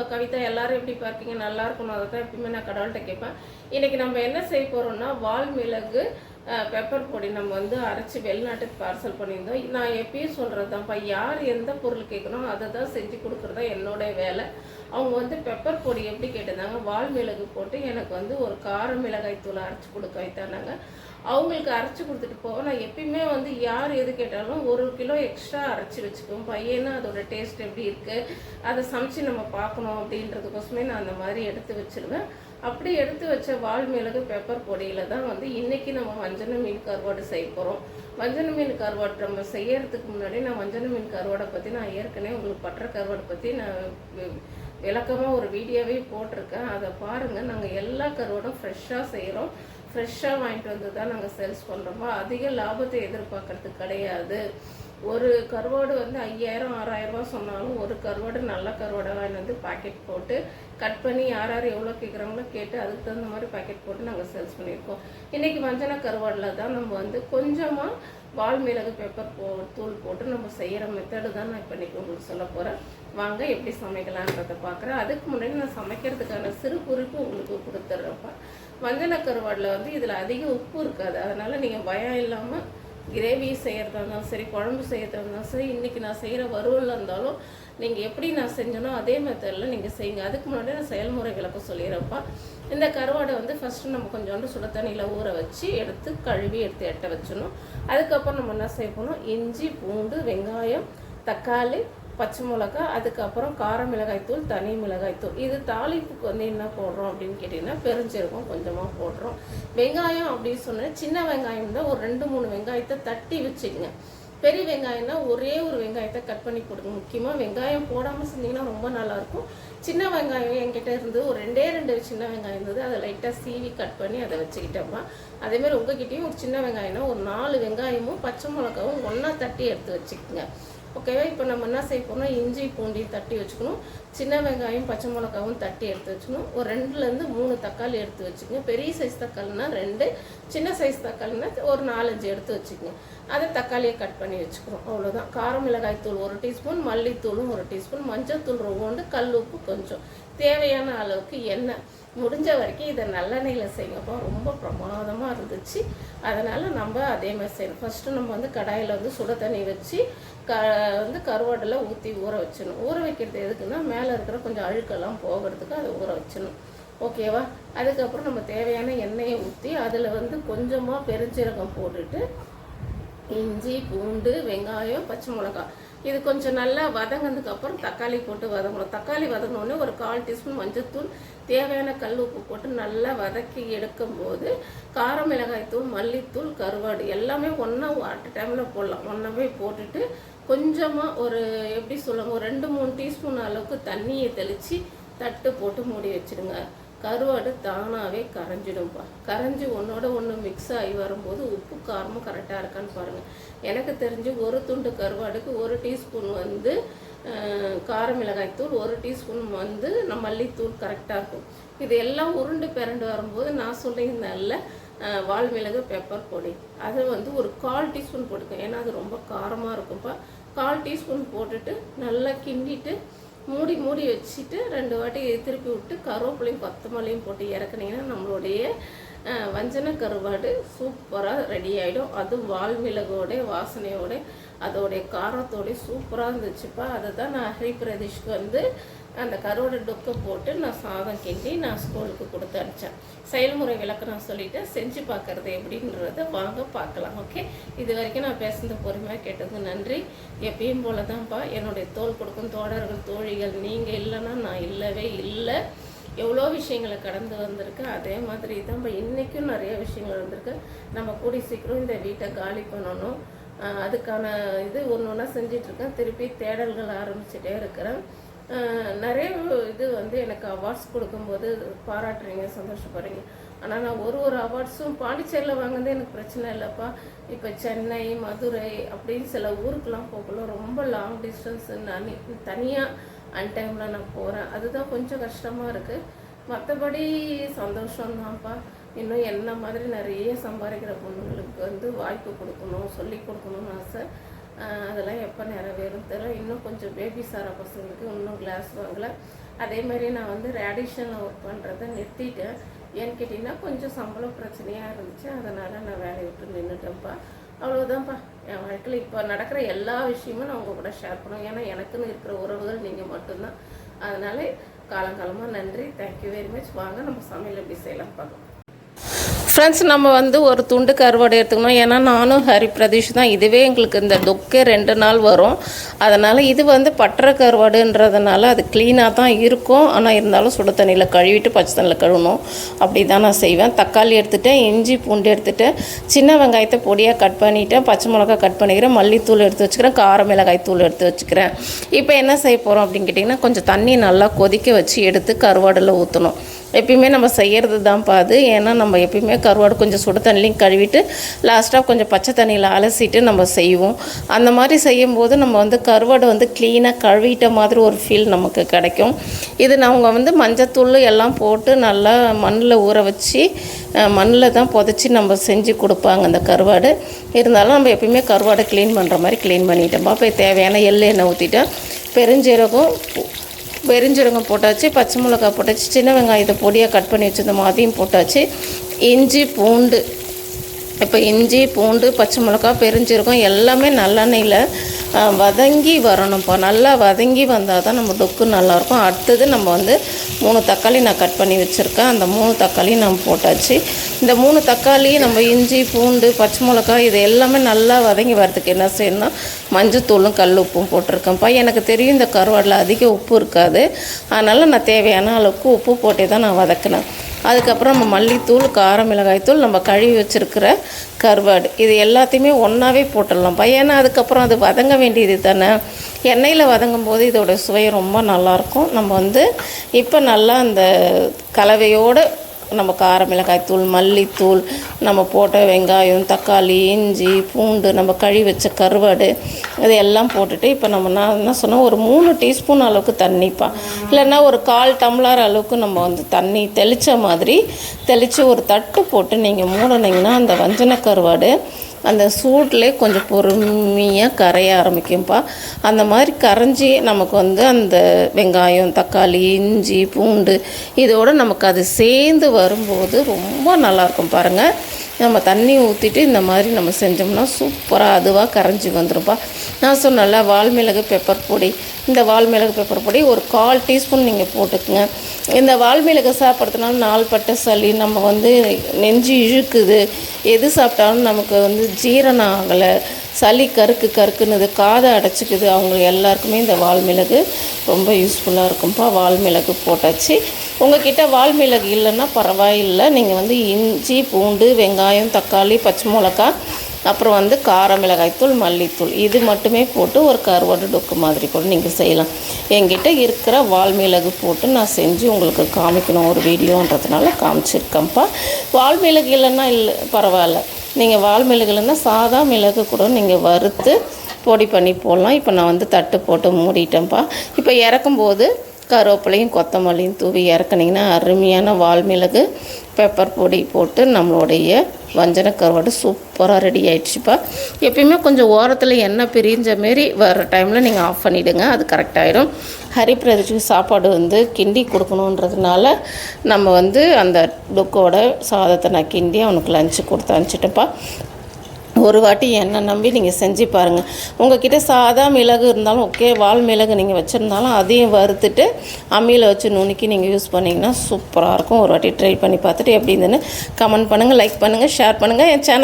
உங்கள் கவிதா எல்லாரும் எப்படி பார்ப்பீங்க நல்லா இருக்கணும். அதை தான் எப்பயுமே நான் கடவுள்கிட்ட கேட்பேன். இன்றைக்கி நம்ம என்ன செய்ய போகிறோம்னா வால் மிளகு பெப்பர் பொடி நம்ம வந்து அரைச்சி வெளிநாட்டுக்கு பார்சல் பண்ணியிருந்தோம். நான் எப்பயும் சொல்கிறது தான்ப்பா யார் எந்த பொருள் கேட்கணும் அதை தான் செஞ்சு கொடுக்குறதா என்னோட வேலை. அவங்க வந்து பெப்பர் பொடி எப்படி கேட்டிருந்தாங்க வால் மிளகு போட்டு எனக்கு வந்து ஒரு கார மிளகாய் தூள் அரைச்சி கொடுக்க வைத்தானாங்க. அவங்களுக்கு அரைச்சி கொடுத்துட்டு போவேன் நான் எப்பயுமே வந்து யார் எது கேட்டாலும் ஒரு கிலோ எக்ஸ்ட்ரா அரைச்சி வச்சுக்குவோம் பையனும் அதோட டேஸ்ட் எப்படி இருக்குது அதை சமைச்சு நம்ம பார்க்கணும் அப்படின்றதுக்கோசமே நான் அந்த மாதிரி எடுத்து வச்சிருவேன். அப்படி எடுத்து வச்ச வால் மிளகு பெப்பர் பொடியில் தான் வந்து இன்றைக்கி நம்ம வஞ்சன மீன் கருவாடு செய்ய போகிறோம் வஞ்சன மீன் கருவாடு நம்ம செய்யறதுக்கு முன்னாடி நான் வஞ்சன மீன் கருவாடை பற்றி நான் ஏற்கனவே உங்களுக்கு பற்ற கருவாடை பற்றி நான் விளக்கமாக ஒரு வீடியோவே போட்டிருக்கேன். அதை பாருங்கள் நாங்கள் எல்லா கருவாடும் ஃப்ரெஷ்ஷாக செய்கிறோம் ஃப்ரெஷ்ஷாக வாங்கிட்டு வந்து தான் நாங்கள் சேல்ஸ் பண்ணுறோமோ அதிக லாபத்தை எதிர்பார்க்கறது கிடையாது. ஒரு கருவாடு வந்து ஐயாயிரம் ஆறாயிரம் சொன்னாலும் ஒரு கருவாடு நல்ல கருவாடை வாங்கிட்டு வந்து பாக்கெட் போட்டு கட் பண்ணி யார் யார் எவ்வளோ கேட்குறாங்களோ கேட்டு அதுக்கு தகுந்த மாதிரி பாக்கெட் போட்டு நாங்கள் சேல்ஸ் பண்ணியிருக்கோம். இன்றைக்கி மஞ்சன கருவாடில் தான் நம்ம வந்து கொஞ்சமாக வால் மிளகு பெப்பர் போ தூள் போட்டு நம்ம செய்கிற மெத்தடு தான் நான் இப்போ இன்றைக்கி உங்களுக்கு சொல்ல போகிறேன் வாங்க எப்படி சமைக்கலான்றதை பார்க்குறேன். அதுக்கு முன்னாடி நான் சமைக்கிறதுக்கான சிறு குறிப்பு உங்களுக்கு கொடுத்துட்றப்ப மஞ்சள கருவாடில் வந்து இதில் அதிக உப்பு இருக்காது. அதனால் நீங்கள் பயம் இல்லாமல் கிரேவி செய்கிறதா இருந்தாலும் சரி குழம்பு செய்கிறதா இருந்தாலும் சரி இன்றைக்கி நான் செய்கிற வறுவலில் இருந்தாலும் நீங்கள் எப்படி நான் செஞ்சனோ அதே மெத்தடில் நீங்கள் செய்யுங்க. அதுக்கு முன்னாடி நான் செயல்முறை விளக்க சொல்லிடுறப்பா. இந்த கருவாடை வந்து ஃபஸ்ட்டு நம்ம கொஞ்சோண்டு சுட தண்ணியில் ஊற வச்சு எடுத்து கழுவி எடுத்து எட்ட வச்சிடணும். அதுக்கப்புறம் நம்ம என்ன செய்ய போகணும் இஞ்சி பூண்டு வெங்காயம் தக்காளி பச்சை மிளகா அதுக்கப்புறம் கார மிளகாய்த்தூள் தனி மிளகாய்த்தூள் இது தாளிப்புக்கு வந்து என்ன போடுறோம் அப்படின்னு கேட்டிங்கன்னா பெருஞ்சீரகம் கொஞ்சமாக போடுறோம். வெங்காயம் அப்படின்னு சொன்னால் சின்ன வெங்காயம் தான் ஒரு ரெண்டு மூணு வெங்காயத்தை தட்டி வச்சுக்கோங்க. பெரிய வெங்காயம்னா ஒரே ஒரு வெங்காயத்தை கட் பண்ணி கொடுங்க முக்கியமாக வெங்காயம் போடாமல் செஞ்சிங்கன்னா ரொம்ப நல்லாயிருக்கும். சின்ன வெங்காயம் என்கிட்ட இருந்து ஒரு ரெண்டே ரெண்டு சின்ன வெங்காயம் இருந்தது. அதை லைட்டாக சீவி கட் பண்ணி அதை வச்சுக்கிட்டோம்மா அதேமாதிரி உங்ககிட்டயும் ஒரு சின்ன வெங்காயம்னா ஒரு நாலு வெங்காயமும் பச்சை மிளகாவும் ஒன்றா தட்டி எடுத்து வச்சுக்கோங்க. ஓகேவா இப்போ நம்ம என்ன செய்ய போகிறோம் இஞ்சி பூண்டையும் தட்டி வச்சுக்கணும். சின்ன வெங்காயம் பச்சை மிளகாவும் தட்டி எடுத்து வச்சுக்கணும். ஒரு ரெண்டுலேருந்து மூணு தக்காளி எடுத்து வச்சுக்கோங்க பெரிய சைஸ் தக்காளினா ரெண்டு சின்ன சைஸ் தக்காளினா ஒரு நாலஞ்சு எடுத்து வச்சுக்கோங்க அதை தக்காளியை கட் பண்ணி வச்சுக்கிறோம் அவ்வளோதான் காரம் மிளகாய் தூள் ஒரு டீஸ்பூன் மல்லித்தூளும் ஒரு டீஸ்பூன் மஞ்சள் தூள் ரொம்போண்டு கல் உப்பு கொஞ்சம். தேவையான அளவுக்கு எண்ணெய். முடிஞ்ச வரைக்கும் இதை நல்லெண்ணெயில் செய்யப்போ ரொம்ப பிரமாதமாக இருந்துச்சு. அதனால் நம்ம அதே மாதிரி செய்யணும். ஃபஸ்ட்டு நம்ம வந்து கடாயில் வந்து சுட தண்ணி வச்சு க வந்து கருவாடில் ஊற்றி ஊற வச்சிடணும். ஊற வைக்கிறது எதுக்குன்னா மேலே இருக்கிற கொஞ்சம் அழுக்கெல்லாம் போகிறதுக்கு அதை ஊற வச்சிடணும். ஓகேவா அதுக்கப்புறம் நம்ம தேவையான எண்ணெயை ஊற்றி அதில் வந்து கொஞ்சமாக பெருஞ்சீரகம் போட்டுட்டு இஞ்சி பூண்டு வெங்காயம் பச்சை மிளகாய் இது கொஞ்சம் நல்லா வதங்கினதுக்கப்புறம் தக்காளி போட்டு வதங்கணும். தக்காளி வதங்கினோடனே ஒரு கால் டீஸ்பூன் மஞ்சத்தூள் தேவையான கல் உப்பு போட்டு நல்லா வதக்கி எடுக்கும்போது கார மிளகாய்த்தூள் மல்லித்தூள் கருவாடு எல்லாமே ஒன்றா அட் டைமில் போடலாம். ஒன்றாவே போட்டுட்டு கொஞ்சமாக ஒரு எப்படி சொல்லுங்க ஒரு ரெண்டு மூணு டீஸ்பூன் அளவுக்கு தண்ணியை தெளித்து தட்டு போட்டு மூடி வச்சுடுங்க. கருவாடு தானாகவே கரைஞ்சிடும்ப்பா கரைஞ்சி ஒன்றோட ஒன்று மிக்ஸ் ஆகி வரும்போது உப்பு காரமும் கரெக்டாக இருக்கான்னு பாருங்கள் எனக்கு தெரிஞ்சு ஒரு துண்டு கருவாடுக்கு ஒரு டீஸ்பூன் வந்து அஹ், கார மிளகாய்த்தூள் ஒரு டீஸ்பூன் வந்து நம்ம மல்லித்தூள் கரெக்டாக இருக்கும். இது எல்லாம் உருண்டு பிறண்டு வரும்போது நான் சொல்லியிருந்தேன்ல அஹ், வால் மிளகு பெப்பர் பொடி. அதை வந்து ஒரு கால் டீஸ்பூன் போட்டுக்கேன் ஏன்னா அது ரொம்ப காரமாக இருக்கும்ப்பா கால் டீஸ்பூன் போட்டுட்டு நல்லா கிண்டிட்டு மூடி மூடி வச்சுட்டு ரெண்டு வாட்டி திருப்பி விட்டு கருவேப்பிலையும் கொத்தமல்லியும் போட்டு இறக்குனீங்கன்னா நம்மளுடைய வஞ்சன கருவாடு சூப்பராக ரெடி ஆகிடும் அதுவும் வால்மிளகோட வாசனையோட அதோடைய காரத்தோட சூப்பராக இருந்துச்சுப்பா. அதை தான் நான் ஹரிபிரதேஷ்க்கு வந்து அந்த கருவோட டொக்கை போட்டு நான் சாதம் கிண்டி நான் ஸ்கூலுக்கு கொடுத்து அனுப்பிச்சேன். செயல்முறை விளக்கம் நான் சொல்லிவிட்டேன் செஞ்சு பார்க்கறது எப்படின்றத வாங்க பார்க்கலாம் ஓகே? இது வரைக்கும் நான் பேசுனது பொறுமையாக கேட்டது நன்றி. எப்பயும் போல தான்ப்பா என்னுடைய தோல் கொடுக்கும் தோழர்கள் தோழிகள் நீங்கள் இல்லைன்னா நான் இல்லவே இல்லை. எவ்வளோ விஷயங்களை கடந்து வந்திருக்கேன் அதே மாதிரி தான் இன்றைக்கும் நிறைய விஷயங்கள் வந்திருக்கு. நம்ம கூடி சீக்கிரம் இந்த வீட்டை காலி பண்ணணும். அதுக்கான இது ஒன்று ஒன்றா செஞ்சிட்ருக்கேன். திருப்பி தேடல்கள் ஆரம்பிச்சிட்டே இருக்கிறேன். நிறைய இது வந்து எனக்கு அவார்ட்ஸ் கொடுக்கும்போது பாராட்டுறீங்க சந்தோஷப்படுறீங்க. ஆனால் நான் ஒரு ஒரு அவார்ட்ஸும் பாண்டிச்சேரியில் வாங்குனது எனக்கு பிரச்சனை இல்லைப்பா. இப்போ சென்னை மதுரை அப்படின்னு சில ஊருக்கெலாம் போகக்குள்ள ரொம்ப லாங் டிஸ்டன்ஸ் நான் தனியாக அன்டைமில் நான் போகிறேன் அதுதான் கொஞ்சம் கஷ்டமாக இருக்குது மற்றபடி சந்தோஷம்தான்ப்பா. இன்னும் என்ன மாதிரி நிறைய சம்பாதிக்கிற பொண்ணுங்களுக்கு வந்து வாய்ப்பு கொடுக்கணும் சொல்லி கொடுக்கணும்னு ஆசை. அதெல்லாம் எப்போ நிறைவேறும் தெரியல. இன்னும் கொஞ்சம் பேபி சாரா பசங்களுக்கு இன்னும் கிளாஸ் வாங்கல. அதே மாதிரி நான் வந்து ரேடிஷனில் ஒர்க் பண்ணுறதை நிறுத்திட்டேன். ஏன்னு கேட்டிங்கன்னா கொஞ்சம் சம்பளம் பிரச்சனையாக இருந்துச்சு. அதனால் நான் வேலையை விட்டு நின்றுட்டேன்ப்பா அவ்வளோதான்ப்பா என் வாழ்க்கையில் இப்போ நடக்கிற எல்லா விஷயமும் நான் உங்கள் கூட ஷேர் பண்ணுவேன் ஏன்னா எனக்குன்னு இருக்கிற உறவுகள் நீங்கள் மட்டும்தான். அதனால காலங்காலமாக நன்றி. தேங்க்யூ வெரி மச் வாங்க நம்ம சமையல் எப்படி செய்யலாம் பார்க்கலாம். ஃப்ரெண்ட்ஸ் நம்ம வந்து ஒரு துண்டு கருவாடு எடுத்துக்கணும். ஏன்னா நானும் ஹரி பிரதீஷ் தான். இதுவே எங்களுக்கு இந்த தொக்கே ரெண்டு நாள் வரும். அதனால் இது வந்து பற்ற கருவாடுன்றதுனால அது க்ளீனாக தான் இருக்கும். ஆனால் இருந்தாலும் சுடு தண்ணியில் கழுவிட்டு பச்சை தண்ணியில் கழுவணும். அப்படி தான் நான் செய்வேன். தக்காளி எடுத்துகிட்டேன் இஞ்சி பூண்டு எடுத்துகிட்டு சின்ன வெங்காயத்தை பொடியாக கட் பண்ணிவிட்டேன் பச்சை மிளகா கட் பண்ணிக்கிறேன். மல்லித்தூள் எடுத்து வச்சுக்கிறேன். கார மிளகாய் தூள் எடுத்து வச்சுக்கிறேன். இப்போ என்ன செய்ய போகிறோம் அப்படின்னு கேட்டிங்கன்னா கொஞ்சம் தண்ணி நல்லா கொதிக்க வச்சு எடுத்து கருவாடில் ஊற்றணும் எப்பயுமே நம்ம செய்கிறது தான்ப்பா அது ஏன்னா நம்ம எப்பயுமே கருவாடு கொஞ்சம் சுடு தண்ணிலையும் கழுவிட்டு லாஸ்ட்டாக கொஞ்சம் பச்சை தண்ணியில் அலசிட்டு நம்ம செய்வோம். அந்த மாதிரி செய்யும்போது நம்ம வந்து கருவாடு வந்து க்ளீனாக கழுவிட்ட மாதிரி ஒரு ஃபீல் நமக்கு கிடைக்கும். இது அவங்க வந்து மஞ்சத்தூள் எல்லாம் போட்டு நல்லா மண்ணில் ஊற வச்சு மண்ணில் தான் புதைச்சி நம்ம செஞ்சு கொடுப்பாங்க அந்த கருவாடு. இருந்தாலும் நம்ம எப்பயுமே கருவாடை க்ளீன் பண்ணுற மாதிரி க்ளீன் பண்ணிட்டோம்ப்பா இப்போ தேவையான எள்ளு எண்ணெய் ஊற்றிட்டேன் பெருஞ்சீரகம் பெருஞ்சீரகம் போட்டாச்சு பச்சை மிளகாய் போட்டாச்சு சின்ன வெங்காயத்தை பொடியாக கட் பண்ணி வச்சுருந்தோம் அதையும் போட்டாச்சு. இஞ்சி பூண்டு இப்போ இஞ்சி பூண்டு பச்சை மிளகா பெருஞ்சீரகம் எல்லாமே நல்லெண்ணெயில் வதங்கி வரணும்ப்பா. நல்லா வதங்கி வந்தால் தான் நம்ம டொக்கு நல்லாயிருக்கும். அடுத்தது நம்ம வந்து மூணு தக்காளி நான் கட் பண்ணி வச்சுருக்கேன். அந்த மூணு தக்காளியும் நம்ம போட்டாச்சு. இந்த மூணு தக்காளி நம்ம இஞ்சி பூண்டு பச்சை மிளகா இது எல்லாமே நல்லா வதங்கி வரதுக்கு என்ன செய்யணும்னா மஞ்சத்தூளும் கல் உப்பும் போட்டிருக்கேன்ப்பா. எனக்கு தெரியும் இந்த கருவாடில் அதிக உப்பு இருக்காது. அதனால் நான் தேவையான அளவுக்கு உப்பு போட்டே தான் நான் வதக்கினேன். அதுக்கப்புறம் நம்ம மல்லித்தூள் காரமிளகாய்த்தூள் நம்ம கழுவி வச்சுருக்கிற கருவாடு. இது எல்லாத்தையுமே ஒன்றாவே போட்டுடலாம். ஏன்னா அதுக்கப்புறம் அது வதங்க வேண்டியது தானே. எண்ணெயில் வதங்கும் போது இதோட சுவை ரொம்ப நல்லாயிருக்கும் நம்ம வந்து இப்போ நல்லா அந்த கலவையோடு நம்ம கார மிளகாய்த்தூள் மல்லித்தூள் நம்ம போட்ட வெங்காயம் தக்காளி இஞ்சி பூண்டு நம்ம கழுவி வச்ச கருவாடு இது எல்லாம் போட்டுட்டு இப்போ நம்ம நான் என்ன சொன்னோம்? ஒரு மூணு டீஸ்பூன் அளவுக்கு தண்ணிப்பா இல்லைன்னா ஒரு கால் டம்ளர் அளவுக்கு நம்ம வந்து தண்ணி தெளித்த மாதிரி தெளித்து ஒரு தட்டு போட்டு நீங்கள் மூடினீங்கன்னா அந்த வஞ்சன கருவாடு அந்த சூட்லேயே கொஞ்சம் பொறுமையாக கரைய ஆரம்பிக்கும்ப்பா அந்த மாதிரி கரைஞ்சி நமக்கு வந்து அந்த வெங்காயம் தக்காளி இஞ்சி பூண்டு இதோடு நமக்கு அது சேர்ந்து வரும்போது ரொம்ப நல்லாயிருக்கும் பாருங்கள் நம்ம தண்ணி ஊற்றிட்டு இந்த மாதிரி நம்ம செஞ்சோம்னா சூப்பராக அதுவாக கரைஞ்சி வந்துருப்பா நான் சொன்னல வால்மிளகு பெப்பர் பொடி. இந்த வால்மிளகு பெப்பர் பொடி ஒரு கால் டீஸ்பூன் நீங்கள் போட்டுக்குங்க. இந்த வால்மிளகு சாப்பிட்றதுனால நாள்பட்ட சளி நம்ம வந்து நெஞ்சு இழுக்குது. எது சாப்பிட்டாலும் நமக்கு வந்து ஜீரணம் ஆகலை. சளி கருக்கு கருக்குன்னுது காதை அடைச்சிக்குது. அவங்க எல்லாருக்குமே இந்த வால்மிளகு ரொம்ப யூஸ்ஃபுல்லாக இருக்கும்ப்பா வால்மிளகு போட்டாச்சு. உங்ககிட்ட வால்மிளகு இல்லைன்னா பரவாயில்லை. நீங்கள் வந்து இஞ்சி பூண்டு வெங்காயம் தக்காளி பச்சை மிளகா அப்புறம் வந்து கார மிளகாய்த்தூள் மல்லித்தூள். இது மட்டுமே போட்டு ஒரு கருவாடு டொக்கு மாதிரி கூட நீங்கள் செய்யலாம். என்கிட்ட இருக்கிற வால்மிளகு போட்டு நான் செஞ்சு உங்களுக்கு காமிக்கணும். ஒரு வீடியோன்றதுனால காமிச்சிருக்கேன்ப்பா. வால்மிளகு இல்லைன்னா இல்லை பரவாயில்ல. நீங்கள் வால்மிளகு இல்லைன்னா சாதா மிளகு கூட நீங்கள் வறுத்து பொடி பண்ணி போடலாம். இப்போ நான் வந்து தட்டு போட்டு மூடிட்டேன்ப்பா. இப்போ இறக்கும்போது கருவேப்பிலையும் கொத்தமல்லியும் தூவி இறக்குனீங்கன்னா அருமையான வால்மிளகு பெப்பர் பொடி போட்டு நம்மளுடைய வஞ்சன கருவாடு சூப்பராக ரெடி ஆயிடுச்சுப்பா. எப்பயுமே கொஞ்சம் ஓரத்தில் எண்ணெய் பிரிஞ்ச மாரி வர டைமில் நீங்கள் ஆஃப் பண்ணிவிடுங்க அது கரெக்டாகிடும் ஹரிப்பிரதிக்கு சாப்பாடு வந்து கிண்டி கொடுக்கணுன்றதுனால நம்ம வந்து அந்த டுக்கோட சாதத்தை நான் கிண்டி அவனுக்கு லஞ்சு கொடுத்து அனுப்பிச்சிட்டேன்ப்பா. ஒரு வாட்டி என்னை நம்பி நீங்கள் செஞ்சு பாருங்கள் உங்ககிட்ட சாதா மிளகு இருந்தாலும் ஓகே வால் மிளகு நீங்கள் வச்சுருந்தாலும் அதையும் வறுத்துட்டு அம்மியில் வச்சு நுணுக்கி நீங்கள் யூஸ் பண்ணிங்கன்னா சூப்பராக இருக்கும். ஒரு வாட்டி ட்ரை பண்ணி பார்த்துட்டு எப்படி இருந்துன்னு கமெண்ட் பண்ணுங்கள் லைக் பண்ணுங்கள் ஷேர் பண்ணுங்கள் என் சேனல்